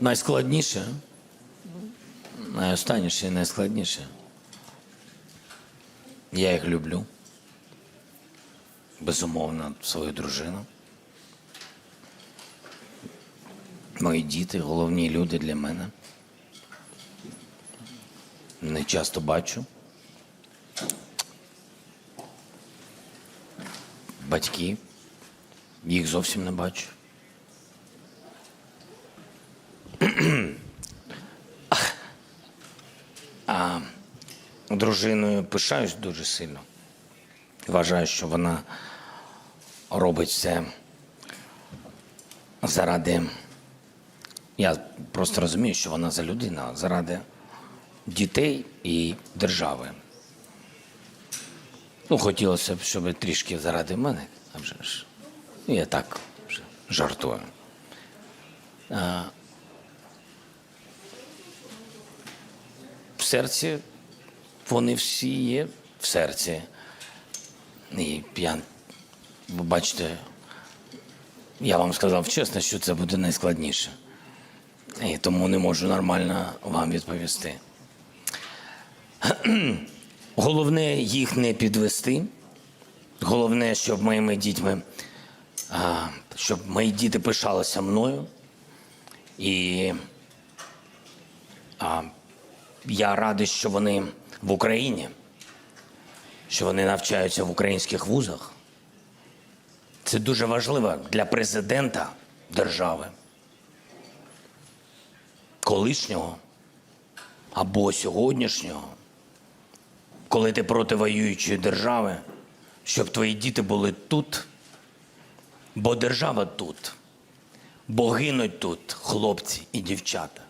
Найскладніше. Найостанніше і найскладніше. Я їх люблю. Безумовно, свою дружину. Мої діти головні люди для мене. Не часто бачу. Батьки. Їх зовсім не бачу. Дружиною пишаюсь дуже сильно. Вважаю, що вона робить все заради. Я просто розумію, що вона за людина, заради дітей і держави. Ну, хотілося б, щоб трішки заради мене, а вже ж. Ну, Я так вже жартую. А, в серці вони всі є в серці. І я, бачите, я вам сказав чесно, що це буде найскладніше. І тому не можу нормально вам відповісти. Головне їх не підвести. Головне, щоб моїми дітьми, щоб мої діти пишалися мною. І я радий, що вони в Україні, що вони навчаються в українських вузах. Це дуже важливо для президента держави, колишнього або сьогоднішнього, коли ти проти воюючої держави, щоб твої діти були тут, бо держава тут, бо гинуть тут хлопці і дівчата.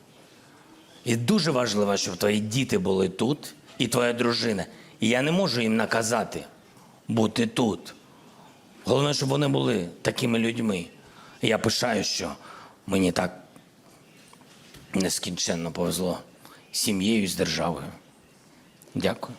І дуже важливо, щоб твої діти були тут і твоя дружина. І я не можу їм наказати бути тут. Головне, щоб вони були такими людьми. І я пишаю, що мені так нескінченно повезло сім'єю з державою. Дякую.